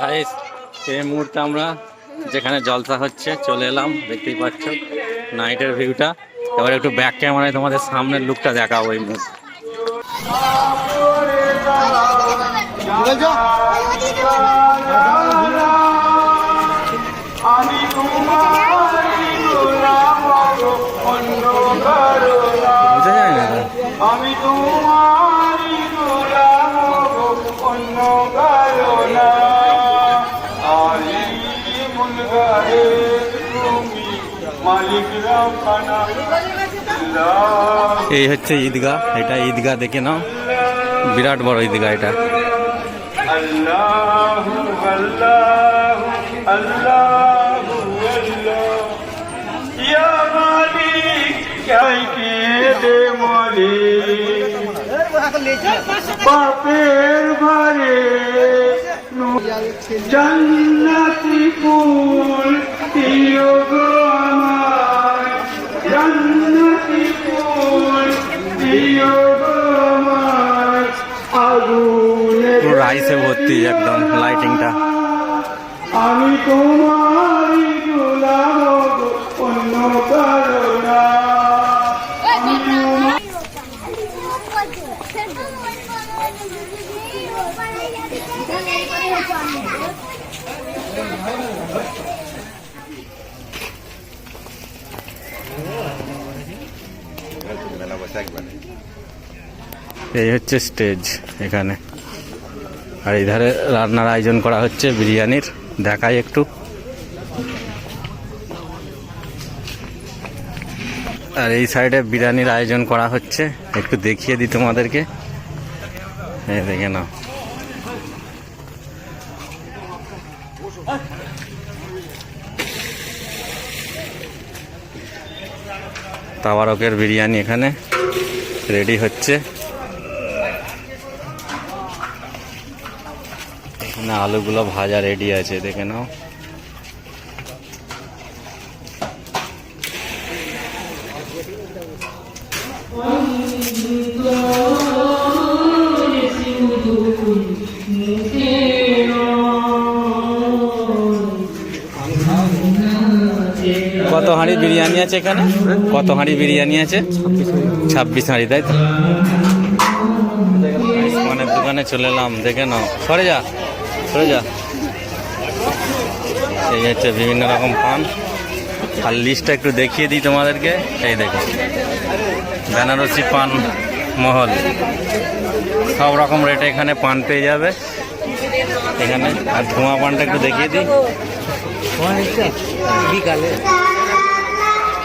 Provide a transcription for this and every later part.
Guys এই মুহূর্তে আমরা যেখানে জলসা হচ্ছে, চলে এলাম, দেখতেই পাচ্ছ নাইটের ভিউটা এবার একটু ব্যাক ক্যামেরায় তোমাদের সামনের লুকটা দেখাবো এই মুহূর্তে। এই হচ্ছে ঈদগাহ এটা ঈদগাহ দেখে নাও বিরাট বড় ঈদগাহ এটা আল্লাহ ইয়া দে ভারে জান্নাতি ফুল দিও গো আমায়। জান্নাতি ফুল দিও গো আমায়। আগুনে রাইসে ভর্তি একদম লাইটিংটা আমি তোমারই গোলাম গো, অন্য কারও না আমি তোমার এই হচ্ছে স্টেজ এখানে। আর এধারে রান্নার আয়োজন করা হচ্ছে বিরিয়ানির। দেখাই একটু। আর এই সাইডে বিরিয়ানির আয়োজন করা হচ্ছে। একটু দেখিয়ে দিই তোমাদেরকে। এই দেখে নাও। তাওয়ারকের বিরিয়ানি এখানে। রেডি হচ্ছে। এখানে আলুগুলো ভাজা রেডি আছে দেখে নাও। আছে এখানে? কত হাঁড়ি বিরিয়ানি আছে? ছাব্বিশ হাঁড়ি, তাই তো? আইসমানের দোকানে চলে এলাম, দেখে নাও। সরে যা সরে যা। এই হচ্ছে বিভিন্ন রকম পান। আর লিস্টটা একটু দেখিয়ে দিই তোমাদেরকে। এই দেখো, বেনারসি পান মহল। সব রকম রেটে এখানে পান পেয়ে যাবে। এখানে, আর ধোঁয়া পানটা একটু দেখিয়ে দিই। বিকালে।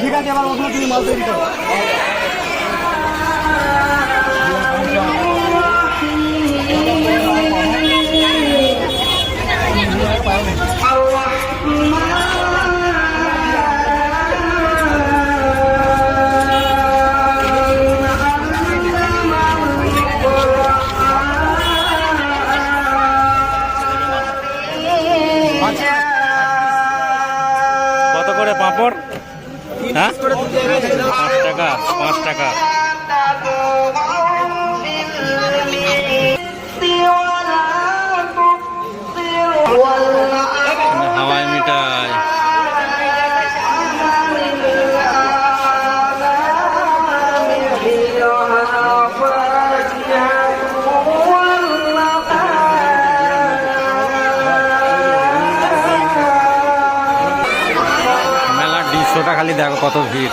ঠিক আছে এবার ওখানে তুমি মাল তৈরি করো। মেলার খালি দেখো কত ভিড়।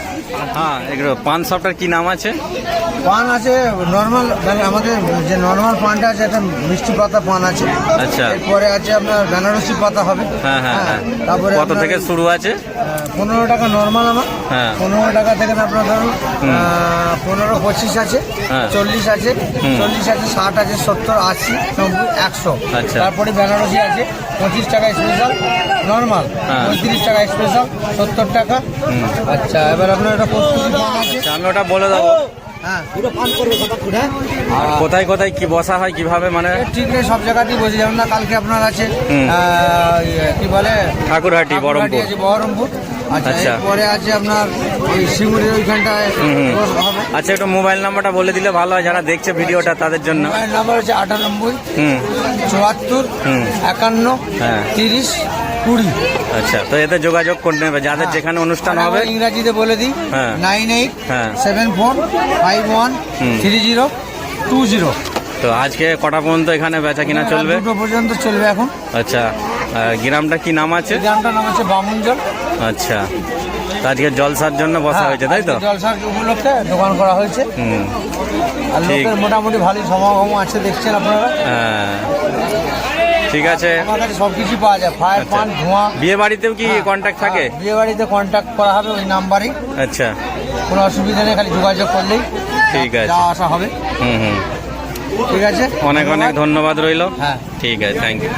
হ্যাঁ এগুলো পান শপটার কি নাম আছে? পান আছে নর্মাল মানে আমাদের যে নর্মাল পানটা আছে একটা মিষ্টি পাতা পান আছে। আচ্ছা। এরপরে আছে আপনার বেনারসি পাতা হবে। হ্যাঁ হ্যাঁ হ্যাঁ তারপরে কত থেকে শুরু আছে? পনেরো টাকা নর্মাল আমার। হ্যাঁ। পনেরো টাকা থেকে আপনার ধরুন পনেরো পঁচিশ আছে হ্যাঁ। চল্লিশ আছে চল্লিশ আছে ষাট আছে সত্তর আশি নব্বই একশো। আচ্ছা। তারপরে বেনারসি আছে পঁচিশ টাকা স্পেশাল নর্মাল হ্যাঁ। পঁয়ত্রিশ টাকা স্পেশাল সত্তর টাকা। আচ্ছা এবার আপনার একটা আমি ওটা বলে দেবো হ্যাঁ পুরো আর কোথায় কোথায় কি বসা হয় কীভাবে মানে? ঠিক নেই সব জায়গাতেই বসে যেমন না কালকে আপনার আছে। ইয়ে, কি বলে? ঠাকুরহাটি, বহরমপুর। আছে বহরমপুর। আচ্ছা আচ্ছা। এরপরে আছে আপনার ওই শিমুরের ওইখানটায় আচ্ছা একটু মোবাইল নাম্বারটা বলে দিলে ভালো হয় যারা দেখছে ভিডিওটা তাদের জন্য। মোবাইল নাম্বার হচ্ছে আটানব্বই চুয়াত্তর একান্ন হ্যাঁ। তিরিশ কুড়ি। আচ্ছা তো এতে যোগাযোগ করে নেবে যাদের যেখানে অনুষ্ঠান হবে ইংরাজিতে বলে দিই। হ্যাঁ। নাইন এইট হ্যাঁ। Seven four five one three zero two zero. তো আজকে কটা পর্যন্ত এখানে বেচা কিনা চলবে? দুটো পর্যন্ত চলবে এখন। আচ্ছা গ্রামটা কি নাম আছে? গানটার নাম হচ্ছে বামুনজল। আচ্ছা আজকে জলসার জন্য বসা হয়েছে তাই তো? জলসার উপলক্ষে দোকান করা হয়েছে। আর। লোকের মোটামুটি ভালোই সমাগম আছে দেখছেন আপনারা? হ্যাঁ। ঠিক আছে। আমার কাছে সব কিছু পাওয়া যায়। ফায়ার আচ্ছা। পান ধোঁয়া। বিয়ে বাড়িতেও কি কন্ট্যাক্ট থাকে? বিয়ে বাড়িতে কন্ট্যাক্ট করা হবে ওই নাম্বারে আচ্ছা। কোনো অসুবিধা নেই খালি যোগাযোগ করলেই ঠিক আছে। যাওয়া আসা হবে। হুম হুম। ঠিক আছে? অনেক অনেক ধন্যবাদ। রইল। হ্যাঁ। ঠিক আছে থ্যাংক ইউ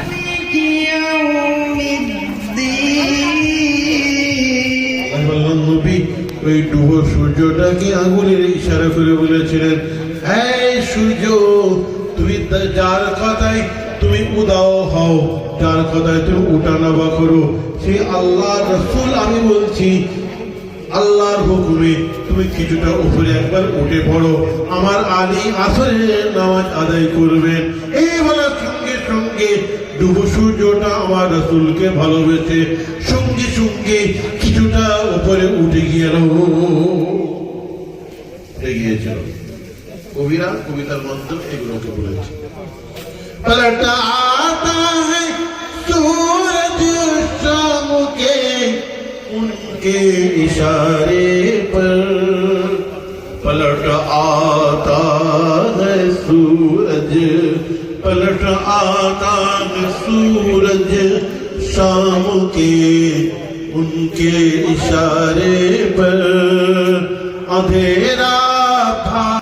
ওই ডুবো সূর্যটাকে আগুনের ইশারা করে বলেছিলেন এই সূর্য তুমি তা- যার কথায় তুমি উদাও হও, যার কথায় তুমি উঠানামা করো। সেই আল্লাহ রসুল আমি বলছি, আল্লাহর হুকুমে তুমি কিছুটা উপরে একবার উঠে পড়ো। আমার আলী আসরের নামাজ আদায় করবেন এই বলার সঙ্গে সঙ্গে ডুবো সূর্যটা আমার রসুলকে ভালোবেসে সঙ্গে সঙ্গে কিছুটা উপরে উঠে গিয়েল উঠে গিয়েছিল। কবিরা, কবিতার মাধ্যমে এগুলোকে বলেছে। पलटा आता है सूरज शाम के। उनके इशारे पर पलट आता है सूरज, पलट आता है सूरज शाम के। उनके इशारे पर अंधेरा